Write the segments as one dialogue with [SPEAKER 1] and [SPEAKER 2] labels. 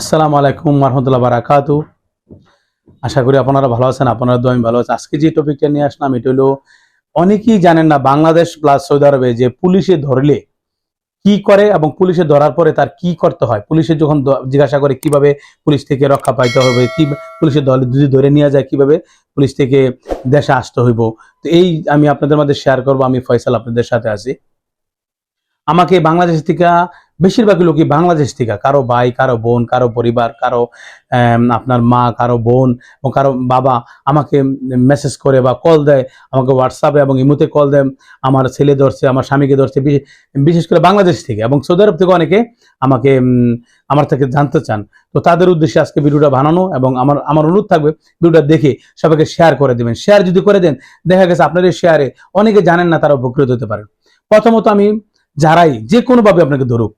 [SPEAKER 1] আসসালামু আলাইকুম রহমতুল্লাহ বারাকাতু। আশা করি আপনারা ভালো আছেন, আপনারা তো আমি ভালো আছি আজকে যে টপিকটা নিয়ে আসলাম, এটা হলো অনেকেই জানেন না বাংলাদেশ প্লাস সৌদি আরবে যে পুলিশে ধরলে কি করে এবং পুলিশে ধরার পরে তার কি করতে হয়। পুলিশে যখন জিজ্ঞাসা করে কীভাবে পুলিশ থেকে রক্ষা পাইতে হবে, কি পুলিশের দল যদি ধরে নিয়ে যায়, কীভাবে পুলিশ থেকে দেশে আসতে হইব। তো এই আমি আপনাদের মধ্যে শেয়ার করব, আমি ফয়সাল আপনাদের সাথে আছি। আমাকে বাংলাদেশ থেকে বেশিরভাগ লোকই বাংলাদেশ থেকে। কারও ভাই, কারও বোন, কারও পরিবার, কারও আপনার মা, কারও বোন ও কারও বাবা আমাকে মেসেজ করে বা কল দেয়, আমাকে হোয়াটসঅ্যাপে এবং ইমুতে কল দেয়, আমার ছেলে ধরছে, আমার স্বামীকে ধরছে বিশেষ করে বাংলাদেশ থেকে এবং সৌদি আরব থেকে অনেকে আমাকে আমার থেকে জানতে চান। তো তাদের উদ্দেশ্যে আজকে ভিডিওটা বানানো এবং আমার আমার অনুরোধ থাকবে ভিডিওটা দেখে সবাইকে শেয়ার করে দেবেন। শেয়ার যদি করে দেন, দেখা গেছে আপনাদের শেয়ারে অনেকে জানেন না তারা উপকৃত হতে পারেন প্রথমত আমি যারাই, যে কোনোভাবে আপনাকে ধরুক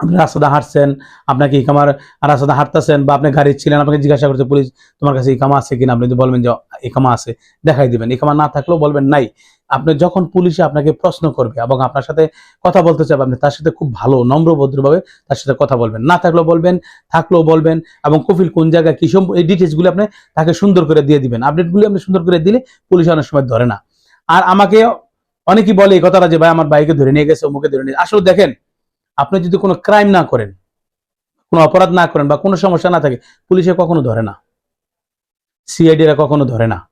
[SPEAKER 1] আপনি রাস্তাটা হাঁটছেন, আপনাকে ইকামার রাস্তাটা হাঁটতেছেন বা আপনি গাড়ি ছিলেন, আপনাকে জিজ্ঞাসা করছে পুলিশ, তোমার কাছে ইকামা আছে কিনা? আপনি যদি বলবেন যে ইকামা আছে। দেখাই দিবেন। ইকামা না থাকলেও বলবেন, নাই। আপনি যখন পুলিশে আপনাকে প্রশ্ন করবে এবং আপনার সাথে কথা বলতে চাবে আপনি তার সাথে খুব ভালো, নম্র, ভদ্রভাবে তার সাথে কথা বলবেন। না থাকলেও বলবেন থাকলেও বলবেন এবং কফিল কোন জায়গায় কি সব এই ডিটেলসগুলো আপনি তাকে সুন্দর করে দিয়ে দিবেন। আপডেটগুলি আপনি সুন্দর করে দিলে পুলিশ অনেক সময় ধরে না। আর আমাকে অনেকেই বলে এই কথাটা যে, ভাই, আমার বাইকে ধরে নিয়ে গেছে অমুকে ধরে নিয়ে আসলে দেখেন আপনি যদি কোনো ক্রাইম না করেন, কোনো অপরাধ না করেন বা কোনো সমস্যা না থাকে, পুলিশে কখনো ধরে না। সিআইডিরা কখনো ধরে না।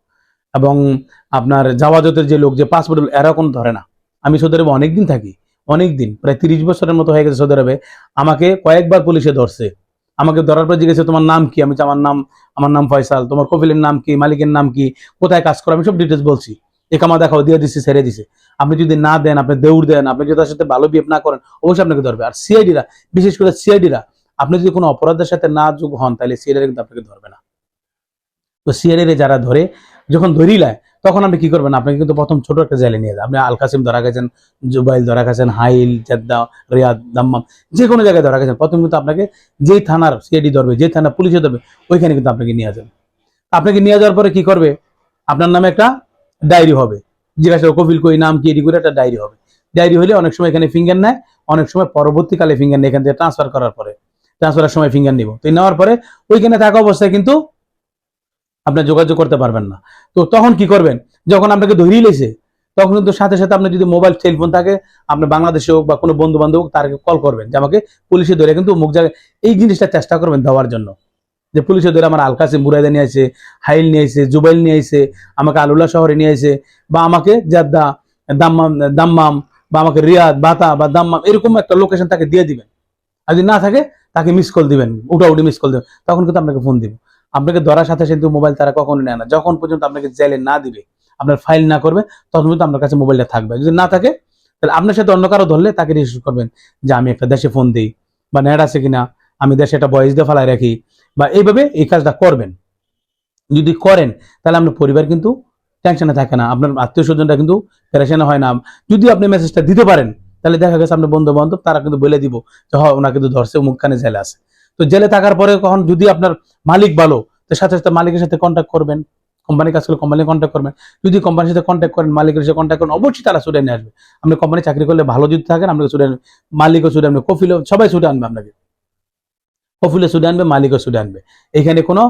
[SPEAKER 1] এবং আপনার জাওয়াজতের যে লোক, যে পাসপোর্ট এরা কোনো ধরে না। আমি সৌদি আরবে অনেকদিন থাকি অনেক দিন প্রায় তিরিশ বছরের মতো হয়ে গেছে সৌদি আরবে। আমাকে কয়েকবার পুলিশে ধরছে। আমাকে ধরার পর জিজ্ঞেসে, তোমার নাম কি? আমি আমার নাম আমার নাম ফয়সাল। তোমার কপিলের নাম কি? মালিকের নাম কি? কোথায় কাজ করো? আমি সব ডিটেলস বলছি। একামা দেখাও, দিয়ে দিচ্ছি ছেড়ে দিছে। আপনি যদি না দেন, আপনি দৌড় দেন, আপনি যদি তার সাথে ভালো বিহেভ না করেন, অবশ্যই আপনাকে ধরবে। আর সিআইডিরা, বিশেষ করে সিআইডিরা, আপনি যদি কোনো অপরাধের সাথে না যোগ হন, তাহলে সিআইডিরা কিন্তু আপনাকে ধরবে না। তো সিআইডিরা যারা ধরে, যখন ধরিলায়, তখন আপনি কি করবেন? আপনাকে কিন্তু প্রথম ছোট একটা জেলে নিয়ে যায় আপনি আল কাসিম ধরা গেছেন জুবাইল ধরা গেছেন হাইল, জেদ্দা, রিয়াদ, দাম্মাম, যে কোনো জায়গায় ধরা গেছেন প্রথম কিন্তু আপনাকে যেই থানার সিআইডি ধরবে যে থানা পুলিশে ধরবে, ওইখানে কিন্তু আপনাকে নিয়ে যাবে। আপনাকে নিয়ে যাওয়ার পরে কি করবে? আপনার নামে একটা ডায়েরি হবে। জিজ্ঞাসা কপিল কই? নাম কি? এটি করে একটা ডায়েরি হবে। ডায়েরি হলে অনেক সময় এখানে ফিঙ্গার নেয়, অনেক সময় পরবর্তীকালে ফিঙ্গার নেয় এখান থেকে ট্রান্সফার করার পরে। ট্রান্সফারের সময় ফিঙ্গার নিব। তো নেওয়ার পরে ওইখানে থাকা অবস্থায় কিন্তু আপনার যোগাযোগ করতে পারবেন না। তো তখন কি করবেন? যখন আপনাকে ধরিয়ে লেছে, তখন কিন্তু সাথে সাথে আপনার যদি মোবাইল টেলিফোন থাকে, আপনি বাংলাদেশে হোক বা কোনো বন্ধু বান্ধব হোক তারকে কল করবেন যে আমাকে পুলিশে ধরে কিন্তু মুখ জায়গায় এই জিনিসটা চেষ্টা করবেন দেওয়ার জন্য। যে পুলিশে ধরে আমার আলকাসে মুরাইদা নিয়ে আসে হাইল নিয়ে আসে জুবাইল নিয়ে আসে আমাকে আলুল্লাহ শহরে নিয়ে আসে বা আমাকে জাদ্দা, দাম্মাম দাম্মাম, বা আমাকে রিয়াদ, বাতা, বা দাম্মাম, এরকম একটা লোকেশন তাকে দিয়ে দিবেন। আর যদি না থাকে, তাকে মিস কল দিবেন, উঠা উঠি মিস কল দেবেন, তখন কিন্তু আপনাকে ফোন দিব। আপনাকে ধরার সাথে সাথে মোবাইল তারা কখনো নেয় না। যখন পর্যন্ত আপনাকে জেলে না দিবে, আপনার ফাইল না করবে, তখন পর্যন্ত আপনার কাছে মোবাইলটা থাকবে। যদি না থাকে, তাহলে আপনার সাথে অন্য কারও ধরলে তাকে রিসিভ করবেন যে আমি একটা দেশে ফোন দিই, বা নেট আছে কিনা, আমি দেশে একটা বয়স দিয়ে ফেলায় রাখি বা এইভাবে এই কাজটা করবেন। যদি করেন, তাহলে আপনার পরিবার কিন্তু টেনশনে থাকে না। আপনার আত্মীয় স্বজনরা কিন্তু পেরেশানে হয় না। যদি আপনি মেসেজটা দিতে পারেন, তাহলে দেখা গেছে আপনার বন্ধু বান্ধব তারা কিন্তু বলে দিব যে, হয় ওনা কিন্তু ধরছে মুখখানে জেলে আছে। তো জেলে থাকার পরে কখন যদি আপনার মালিক ভালো, তো সাথে সাথে মালিকের সাথে কন্ট্যাক্ট করবেন। কোম্পানির কাজ করলে কোম্পানি কন্ট্যাক্ট করবেন। যদি কোম্পানির সাথে কন্ট্যাক্ট করেন, মালিকের সাথে কন্ট্যাক্ট করেন, অবশ্যই তারা ছুটে নিয়ে আসবে। আপনি কোম্পানি চাকরি করলে ভালো যদি থাকেন, আপনাকে ছুটে মালিকও ছুটে আনবে কফিলও সবাই ছুটে আনবে আপনাকে। কফিলে সুদে আনবে মালিকও সুদে আনবে এখানে কোনো,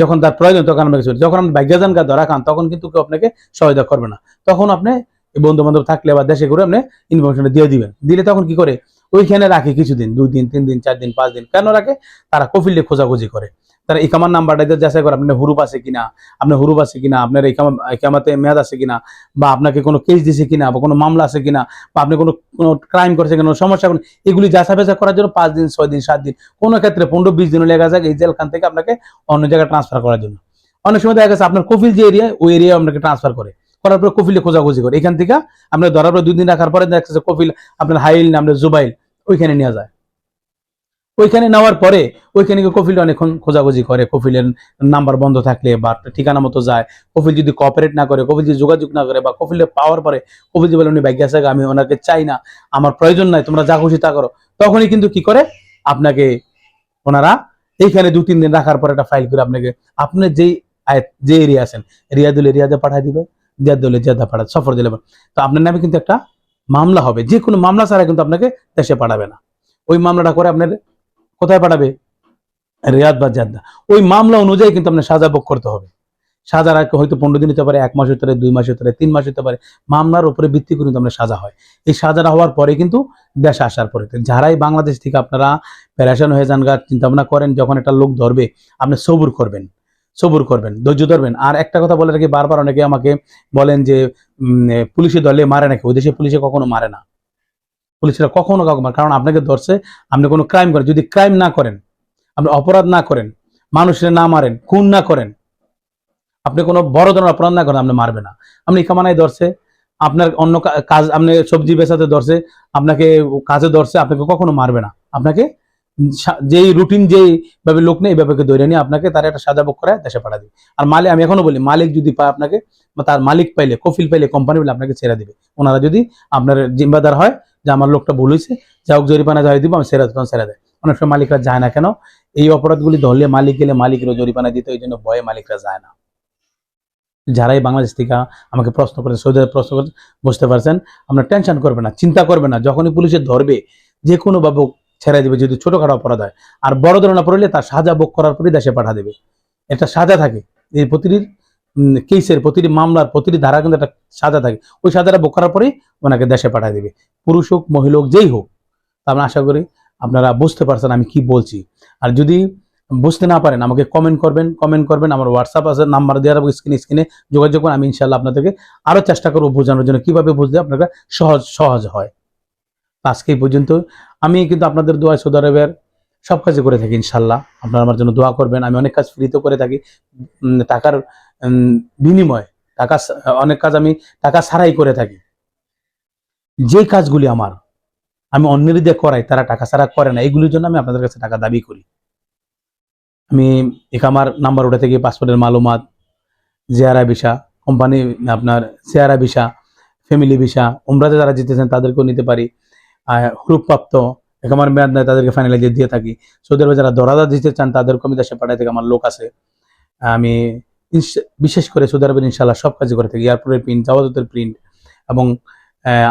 [SPEAKER 1] যখন তার প্রয়োজন, তখন আপনাকে সুদে যখন আপনি ভাগ্যজান গা ধরা খান, তখন কিন্তু কেউ আপনাকে সহায়তা করবে না। তখন আপনি বন্ধু বান্ধব থাকলে বা দেশে করে আপনি ইনফরমেশনটা দিয়ে দিবেন। দিলে তখন কি করে? ওইখানে রাখে কিছুদিন, দুই দিন, তিন দিন, চার দিন, পাঁচ দিন। কেন রাখে? তারা কফিলে খোঁজাখুঁজি করে। তারা ইকামার নাম্বারটা দিয়ে যাচাই করে আপনার হুরুপ আছে কিনা, আপনার হুরুপ আছে কিনা, আপনার ইকামা, ইকামাতে মেয়াদ আছে কিনা, বা আপনাকে কোনো কেস দিছে কিনা, বা কোনো মামলা আছে কিনা, বা আপনি কোনো কোনো ক্রাইম করছে কিনা সমস্যা এগুলি যাচাই বাছাই করার জন্য পাঁচ দিন, ছয় দিন, সাত দিন, কোনো ক্ষেত্রে পনেরো, বিশ দিনও লেগে যায় এই জেলখান থেকে আপনাকে অন্য জায়গায় ট্রান্সফার করার জন্য। অনেক সময় দেখা গেছে আপনার কফিল যে এরিয়া ওই এরিয়া আপনাকে ট্রান্সফার করে। করার পরে কফিলে খোঁজাখুঁজি করে। এখান থেকে আপনার ধরার পরে দুই দিন রাখার পরে দেখা যাচ্ছে কফিল আপনার হাইল না, আপনার জুবাইল, ওইখানে নিয়ে যায়। ওইখানে নেওয়ার পরে ওইখানে কফিল অনেকক্ষণ খোঁজাখুঁজি করে। কফিলের নাম্বার বন্ধ থাকলে বা ঠিকানা মতো যায়। কফিল যদি কপারেট না করে, কফিল যদি যোগাযোগ না করে বা কফিলে পাওয়ার পরে কফিল যদি বলে, উনি ব্যাগ আছে, আমি ওনাকে চাই না, আমার প্রয়োজন নাই, তোমরা যা খুশি তা করো। তখনই কিন্তু কি করে? আপনাকে ওনারা এইখানে দু, তিন দিন রাখার পর একটা ফাইল করে আপনাকে আপনার যেই যে এরিয়া আছেন, রিয়াদুল এরিয়াতে পাঠাই দিবে, জিয়াদুল জিয়াদা পাঠা সফর দিলে তো আপনার নামে কিন্তু একটা মামলা হবে। যে কোনো মামলা ছাড়া কিন্তু আপনাকে দেশে পাঠাবে না। ওই মামলাটা করে আপনার কোথায় পাঠাবে? রিয়াদ বা জাদ্দা। ওই মামলা অনুযায়ী কিন্তু আপনার সাজা ভোগ করতে হবে। সাজার আগে হয়তো পনেরো দিন হতে পারে, এক মাস হতে পারে, দুই মাস হতে পারে, তিন মাস হতে পারে। মামলার উপরে ভিত্তি করে কিন্তু আপনার সাজা হয়। এই সাজাটা হওয়ার পরে কিন্তু দেশে আসার পরে। যারাই বাংলাদেশ থেকে আপনারা প্যারেশান হয়ে যান গা, চিন্তা ভাবনা করেন, যখন একটা লোক ধরবে, আপনি সবুর করবেন। সবুর করবেন, ধৈর্য ধরবেন। আর একটা কথা বলে রাখি, বারবার অনেকে আমাকে বলেন যে পুলিশে দলে মারে নাকি? ওই দেশে পুলিশে কখনো মারে না। পুলিশরা কখনো কাউকে মারে কারণ আপনাকে ধরছে, আপনি কোনো ক্রাইম করেন। যদি ক্রাইম না করেন, আপনি অপরাধ না করেন, মানুষের না মারেন, খুন না করেন, আপনি কোনো বড় ধরনের অপরাধ না করেন, আপনি মারবে না। আপনি কামানায় ধরছে, আপনার অন্য কাজ, আপনি সবজি বেচাতে ধরছে, আপনাকে কাজে ধরছে, আপনাকে কখনো মারবে না। আপনাকে যেই রুটিন যেই ভাবে লোক নেই এইভাবে ধরে নিয়ে আপনাকে তার একটা সাজা ভোগ করে দেশে পাঠা দিবে। আর মালিক, আমি এখনও বলি, মালিক যদি পায় আপনাকে, তার মালিক পাইলে, কফিল পাইলে কোম্পানি পাইলে আপনাকে ছেড়ে দিবে। ওনারা যদি আপনার জিম্বাদার হয় যে আমার লোকটা ভুল হয়েছে, যা হোক জরিমানা যাই দিব, আমি ছেড়ে তখন ছেড়ে দেয়। অনেক সময় মালিকরা যায় না কেন? এই অপরাধগুলি ধরলে মালিক গেলে মালিকেরও জরিমানা দিতে ওই জন্য ভয়ে মালিকরা যায় না। যারাই বাংলাদেশ থেকে আমাকে প্রশ্ন করেন সৌদি আরব প্রশ্ন করেন বুঝতে পারছেন? আপনার টেনশন করবে না, চিন্তা করবে না। যখনই পুলিশে ধরবে, যে কোনো ভাবে ছেড়ে দেবে, যদি ছোটখাটো অপরাধ হয়। আর বড় ধরনের পড়লে তার সাজা ভোগ করার পরই দেশে পাঠা দেবে। একটা সাজা থাকে। এই প্রতিটি কেসের প্রতিটি মামলার প্রতিটি ধারা কিন্তু একটা সাজা থাকে। ওই সাজাটা ভোগ করার পরেই ওনাকে দেশে পাঠিয়ে দেবে। পুরুষ হোক, মহিলা হোক, যেই হোক। আমরা আশা করি আপনারা বুঝতে পারছেন আমি কি বলছি। আর যদি বুঝতে না পারেন, আমাকে কমেন্ট করবেন কমেন্ট করবেন, আমার হোয়াটসঅ্যাপ আছে নাম্বার দেওয়া রাখব স্ক্রিনে স্ক্রিনে যোগাযোগ করুন, আমি ইনশাল্লাহ আপনাদেরকে আরও চেষ্টা করব বোঝানোর জন্য। কীভাবে বুঝলে আপনারা সহজ সহজ হয়? আজকে এই পর্যন্ত। আমি কিন্তু আপনাদের দোয়া সৌদি আরবের সব কাজে করে থাকি, ইনশাল্লাহ। আপনারা আমার জন্য দোয়া করবেন। আমি অনেক কাজ ফ্রিতে করে থাকি। টাকার বিনিময় টাকা অনেক কাজ আমি টাকা ছাড়াই করে থাকি। যে কাজগুলি আমার, আমি অন্যের দিয়ে করাই, তারা টাকা ছাড়া করে না। এইগুলির জন্য আমি আপনাদের কাছে টাকা দাবি করি। আমি একামার নাম্বার উঠে থেকে পাসপোর্টের মালুমাত জেয়ারা ভিসা কোম্পানি আপনার জেয়ারা ভিসা ফ্যামিলি ভিসা উমরাতে যারা জিতেছেন তাদেরকেও নিতে পারি। হুরুপ্রাপ্ত একামার মেয়াদ নেয় তাদেরকে ফাইনালাইজে দিয়ে থাকি। সৌদি আরবে যারা দরাদা দিতে চান, তাদেরকে আমি দেশে পাঠাই থেকে আমার লোক আছে। আমি বিশেষ করে সৌদি আরবের ইনশাল্লাহ সব কাজ করে থাকি। এয়ারপোর্টের প্রিন্ট জাওয়াজতের প্রিন্ট এবং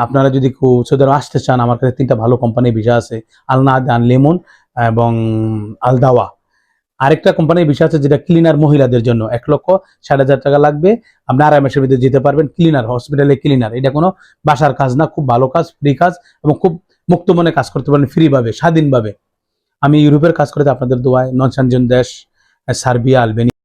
[SPEAKER 1] আপনারা যদি সৌদি আরবে আসতে চান, আমার কাছে তিনটা ভালো কোম্পানির ভিসা আছে। আলনাদান লেমন এবং আলদাওয়া আরেকটা কোম্পানির বিষয় আছে যেটা ক্লিনার মহিলাদের জন্য। এক লক্ষ ষাট হাজার টাকা লাগবে। আপনি আড়াই মাসের ভিতরে যেতে পারবেন। ক্লিনার হসপিটালে ক্লিনার এটা কোনো বাসার কাজ না, খুব ভালো কাজ ফ্রি কাজ এবং খুব মুক্ত মনে কাজ করতে পারেন ফ্রিভাবে, স্বাধীনভাবে। আমি ইউরোপের কাজ করতে আপনাদের দোয়ায় নন দেশ, সার্বিয়া, আলবেনিয়া।